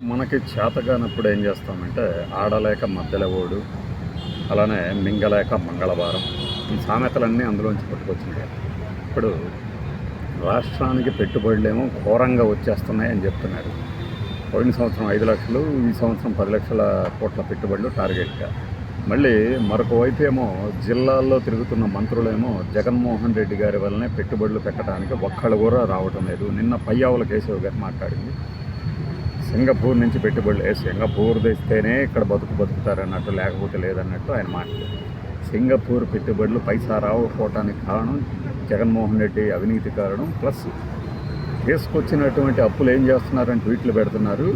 మనకి చేతగానప్పుడు ఏం చేస్తామంటే ఆడలేక మధ్యలో ఓడు అలానే మింగలేక మంగళవారం ఈ సామెతలన్నీ అందులోంచి పట్టుకొచ్చినాయి ఇప్పుడు రాష్ట్రానికి పెట్టుబడులేమో ఘోరంగా వచ్చేస్తున్నాయి అని చెప్తున్నారు. పోయిన సంవత్సరం ఐదు లక్షలు ఈ సంవత్సరం పది లక్షల కోట్ల పెట్టుబడులు టార్గెట్గా. మళ్ళీ మరొక వైపు ఏమో జిల్లాల్లో తిరుగుతున్న మంత్రులేమో జగన్మోహన్ రెడ్డి గారి వల్లనే పెట్టుబడులు పెట్టడానికి ఒక్కళ్ళు కూడా రావటం లేదు. నిన్న పయ్యావుల కేశవ్ గారు మాట్లాడింది. సింగపూర్ నుంచి పెట్టుబడులు సింగపూర్ తెస్తేనే ఇక్కడ బతుకు బతుకుతారు అన్నట్టు లేకపోతే లేదన్నట్టు ఆయన మాట. సింగపూర్ పెట్టుబడులు పైసా రావకపోవటానికి కారణం జగన్మోహన్ రెడ్డి అవినీతి కారణం. ప్లస్ తీసుకొచ్చినటువంటి అప్పులు ఏం చేస్తున్నారని ట్వీట్లు పెడుతున్నారు.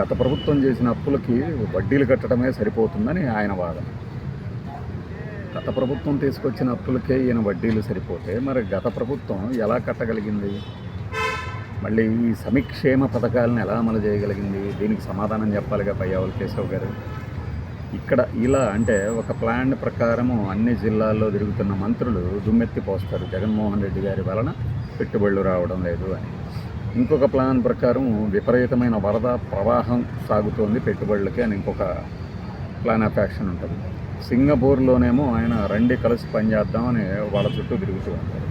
గత ప్రభుత్వం చేసిన అప్పులకి వడ్డీలు కట్టడమే సరిపోతుందని ఆయన వాదన గత ప్రభుత్వం తీసుకొచ్చిన అప్పులకే ఈయన వడ్డీలు సరిపోతే మరి గత ప్రభుత్వం ఎలా కట్టగలిగింది? మళ్ళీ ఈ సమిక్షేమ పథకాలను ఎలా అమలు చేయగలిగింది? దీనికి సమాధానం చెప్పాలిగా పయ్యావుల కేశవ్ గారు. ఇక్కడ ఇలా అంటే ఒక ప్లాన్ ప్రకారము అన్ని జిల్లాల్లో తిరుగుతున్న మంత్రులు దుమ్మెత్తి పోస్తారు. జగన్మోహన్ రెడ్డి గారి వలన పెట్టుబడులు రావడం లేదు అని. ఇంకొక ప్లాన్ ప్రకారం విపరీతమైన వరద ప్రవాహం సాగుతోంది పెట్టుబడులకి అని ఇంకొక ప్లాన్ ఆఫ్ యాక్షన్ ఉంటుంది. సింగపూర్లోనేమో ఆయన రండి కలిసి పనిచేద్దామని వాళ్ళ చుట్టూ తిరుగుతూ ఉంటారు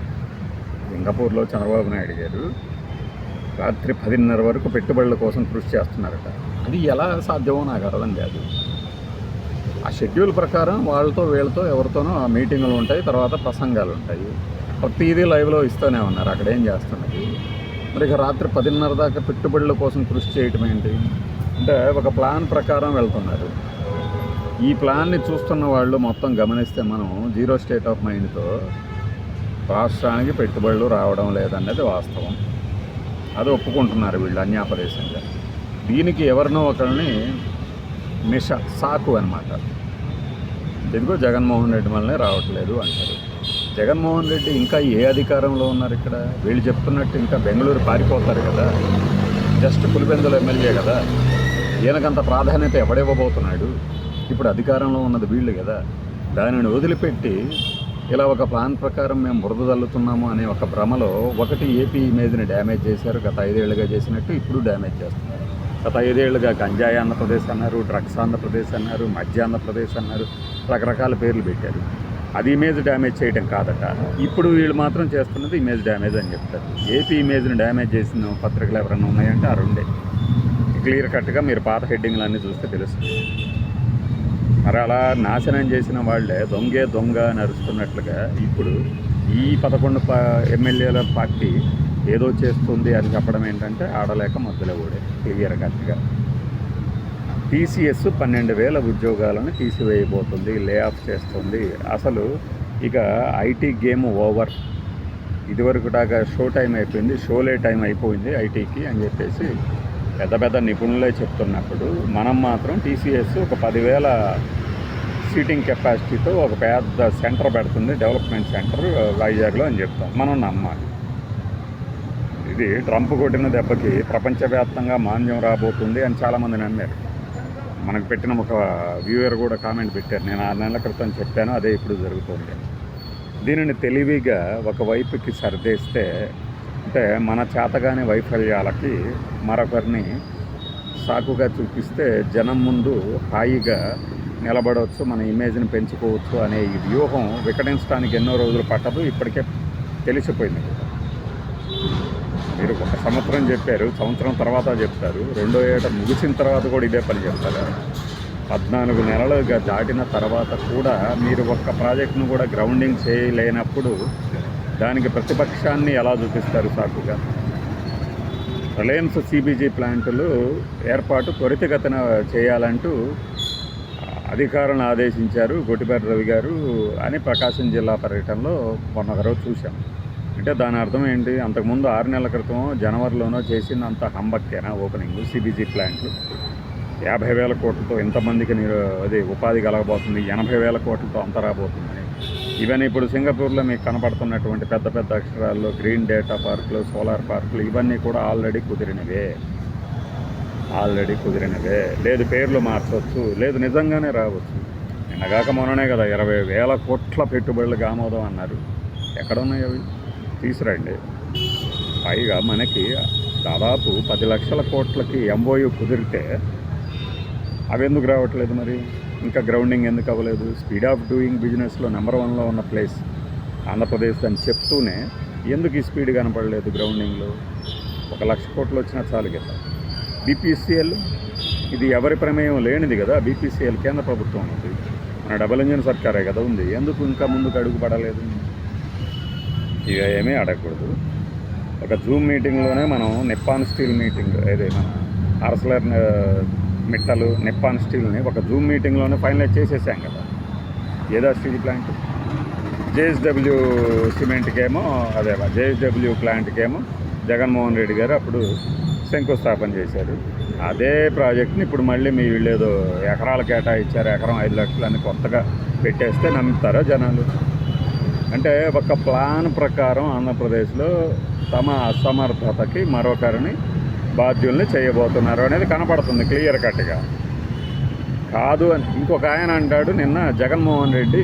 సింగపూర్లో చంద్రబాబు నాయుడు గారు రాత్రి పదిన్నర వరకు పెట్టుబడుల కోసం కృషి చేస్తున్నారట. అది ఎలా సాధ్యమో నాకు అర్థం కాదు ఆ షెడ్యూల్ ప్రకారం వాళ్ళతో వీళ్ళతో ఎవరితోనో ఆ మీటింగులు ఉంటాయి తర్వాత ప్రసంగాలు ఉంటాయి. ప్రతిదీ లైవ్లో ఇస్తూనే ఉన్నారు. అక్కడ ఏం చేస్తున్నది? మరి ఇక రాత్రి పదిన్నర దాకా పెట్టుబడుల కోసం కృషి చేయటం ఏంటి? అంటే ఒక ప్లాన్ ప్రకారం వెళ్తున్నారు. ఈ ప్లాన్ని చూస్తున్న వాళ్ళు మొత్తం గమనిస్తే మనం జీరో స్టేట్ ఆఫ్ మైండ్తో రాష్ట్రానికి పెట్టుబడులు రావడం లేదన్నది వాస్తవం. అది ఒప్పుకుంటున్నారు వీళ్ళు అన్యాపదేశంగా. దీనికి ఎవరినో ఒకరిని మిష సాకు అనమాట ఎందుకో జగన్మోహన్ రెడ్డి వల్లనే రావట్లేదు అంటారు. జగన్మోహన్ రెడ్డి ఇంకా ఏ అధికారంలో ఉన్నారు ఇక్కడ? వీళ్ళు చెప్తున్నట్టు ఇంకా బెంగళూరు పారిపోతారు కదా. జస్ట్ పులిపెందుల ఎమ్మెల్యే కదా. ఈయనకంత ప్రాధాన్యత ఎవడివ్వబోతున్నాడు? ఇప్పుడు అధికారంలో ఉన్నది వీళ్ళు కదా. దానిని వదిలిపెట్టి ఇలా ఒక ప్లాన్ ప్రకారం మేము బురద తల్లుతున్నాము అనే ఒక భ్రమలో ఒకటి ఏపీ ఇమేజ్ని డ్యామేజ్ చేశారు. గత ఐదేళ్ళుగా చేసినట్టు ఇప్పుడు డ్యామేజ్ చేస్తున్నారు. గత ఐదేళ్ళుగా గంజాయి ఆంధ్రప్రదేశ్ అన్నారు డ్రగ్స్ ఆంధ్రప్రదేశ్ అన్నారు మధ్య ఆంధ్రప్రదేశ్ అన్నారు రకరకాల పేర్లు పెట్టారు. అది ఇమేజ్ డ్యామేజ్ చేయడం కాదట. ఇప్పుడు వీళ్ళు మాత్రం చేస్తున్నది ఇమేజ్ డ్యామేజ్ అని చెప్తారు. ఏపీ ఇమేజ్ని డ్యామేజ్ చేసిన పత్రికలు ఎవరైనా ఉన్నాయంటే ఆ రెండే. క్లియర్ కట్గా మీరు పాత హెడ్డింగ్లు అన్నీ చూస్తే తెలుస్తుంది. మరి అలా నాశనం చేసిన వాళ్ళే దొంగే దొంగ అని అరుస్తున్నట్లుగా ఇప్పుడు ఈ పదకొండు పా ఎమ్మెల్యేల పార్టీ ఏదో చేస్తుంది అని చెప్పడం ఏంటంటే ఆడలేక మధ్యలో కూడా క్లియర్ కట్గా. టీసీఎస్ పన్నెండు వేల ఉద్యోగాలను తీసివేయబోతుంది లే ఆఫ్ చేస్తుంది. అసలు ఇక ఐటీ గేమ్ ఓవర్. ఇదివరకు దాకా షో టైం అయిపోయింది షోలే టైం అయిపోయింది ఐటీకి అని చెప్పేసి పెద్ద పెద్ద నిపుణులే చెప్తున్నప్పుడు మనం మాత్రం టీసీఎస్ ఒక పదివేల సీటింగ్ కెపాసిటీతో ఒక పెద్ద సెంటర్ పెడుతుంది డెవలప్మెంట్ సెంటర్ వైజాగ్లో అని చెప్తాం. మనం నమ్మాలి. ఇది ట్రంప్ కొట్టిన దెబ్బకి ప్రపంచవ్యాప్తంగా మాంద్యం రాబోతుంది అని చాలామంది నమ్మారు. మనకు పెట్టిన ఒక వ్యూయర్ కూడా కామెంట్ పెట్టారు. నేను ఆరు నెలల క్రితం చెప్పాను అదే ఇప్పుడు జరుగుతుంది. దీనిని తెలివిగా ఒక వైపుకి సర్దేస్తే అంటే మన చేతగాని వైఫల్యాలకి మరొకరిని సాకుగా చూపిస్తే జనం ముందు హాయిగా నిలబడవచ్చు మన ఇమేజ్ని పెంచుకోవచ్చు అనే ఈ వ్యూహం వికటించడానికి ఎన్నో రోజులు పట్టదు. ఇప్పటికే తెలిసిపోయింది మీరు ఒక సంవత్సరం చెప్పారు సంవత్సరం తర్వాత చెప్తారు రెండో ఏట ముగిసిన తర్వాత కూడా ఇదే పని చెప్తారు? పద్నాలుగు నెలలుగా దాటిన తర్వాత కూడా మీరు ఒక్క ప్రాజెక్ట్ను కూడా గ్రౌండింగ్ చేయలేనప్పుడు దానికి ప్రతిపక్షాన్ని ఎలా చూపిస్తారు సాకుగా? రిలయన్స్ సిబిజీ ప్లాంటులు ఏర్పాటు త్వరితగతన చేయాలంటూ అధికారులను ఆదేశించారు గొట్టిపేట రవి గారు అని ప్రకాశం జిల్లా పర్యటనలో మొన్న ఒక చూశాం. అంటే దాని అర్థం ఏంటి? అంతకుముందు ఆరు నెలల క్రితం జనవరిలోనో చేసింది అంత హంబక్కేనా ఓపెనింగ్ సిబిజీ ప్లాంట్లు. యాభై వేల కోట్లతో ఎంతమందికి నీరు అది ఉపాధి కలగబోతుంది ఎనభై వేల కోట్లతో అంత రాబోతుంది. ఇవన్నీ ఇప్పుడు సింగపూర్లో మీకు కనపడుతున్నటువంటి పెద్ద పెద్ద అక్షరాల్లో గ్రీన్ డేటా పార్కులు సోలార్ పార్కులు ఇవన్నీ కూడా ఆల్రెడీ కుదిరినవే. ఆల్రెడీ కుదిరినవే. లేదు పేర్లు మార్చవచ్చు లేదు నిజంగానే రావచ్చు. నిన్నగాక మొన్ననే కదా ఇరవై వేల కోట్ల పెట్టుబడులకు ఆమోదం అన్నారు. ఎక్కడున్నాయి అవి? తీసురండి పైగా మనకి దాదాపు పది లక్షల కోట్లకి ఎంఓయూ కుదిరితే అవి ఎందుకు రావట్లేదు మరి? ఇంకా గ్రౌండింగ్ ఎందుకు అవ్వలేదు? స్పీడ్ ఆఫ్ డూయింగ్ బిజినెస్లో నెంబర్ వన్లో ఉన్న ప్లేస్ ఆంధ్రప్రదేశ్ అని చెప్తూనే ఎందుకు ఈ స్పీడ్ కనపడలేదు గ్రౌండింగ్లో? ఒక లక్ష కోట్లు వచ్చినా చాలు కదా. బీపీసీఎల్ ఇది ఎవరి ప్రమేయం లేనిది కదా. బీపీసీఎల్ కేంద్ర ప్రభుత్వం ఉంది. మన డబుల్ ఇంజిన్ సర్కారే కదా ఉంది. ఎందుకు ఇంకా ముందుకు అడుగుపడలేదు ఇక ఏమీ అడగకూడదు. ఒక జూమ్ మీటింగ్లోనే మనం నిప్పాన్ స్టీల్ మీటింగ్ అదే మన ఆర్సలర్ మిట్టలు నిప్పాన్ స్టీల్ని ఒక జూమ్ మీటింగ్లోనే ఫైనలైజ్ చేసేసాం కదా. ఏదో స్టీల్ ప్లాంట్ జేఎస్డబ్ల్యూ సిమెంట్కేమో అదే జేఎస్డబ్ల్యూ ప్లాంట్కేమో జగన్మోహన్ రెడ్డి గారు అప్పుడు శంకుస్థాపన చేశారు. అదే ప్రాజెక్ట్ని ఇప్పుడు మళ్ళీ మీ వీళ్ళేదో ఎకరాల ఎకరాలు కేటాయించారు ఎకరం ఐదు లక్షలు అని కొత్తగా పెట్టేస్తే నమ్ముతారా జనాలు? అంటే ఒక ప్లాన్ ప్రకారం ఆంధ్రప్రదేశ్లో తమ అసమర్థతకి మరొకరిని బాధ్యుల్ని చేయబోతున్నారు అనేది కనపడుతుంది క్లియర్ కట్గా. కాదు అని ఇంకొక ఆయన అంటాడు నిన్న జగన్మోహన్ రెడ్డి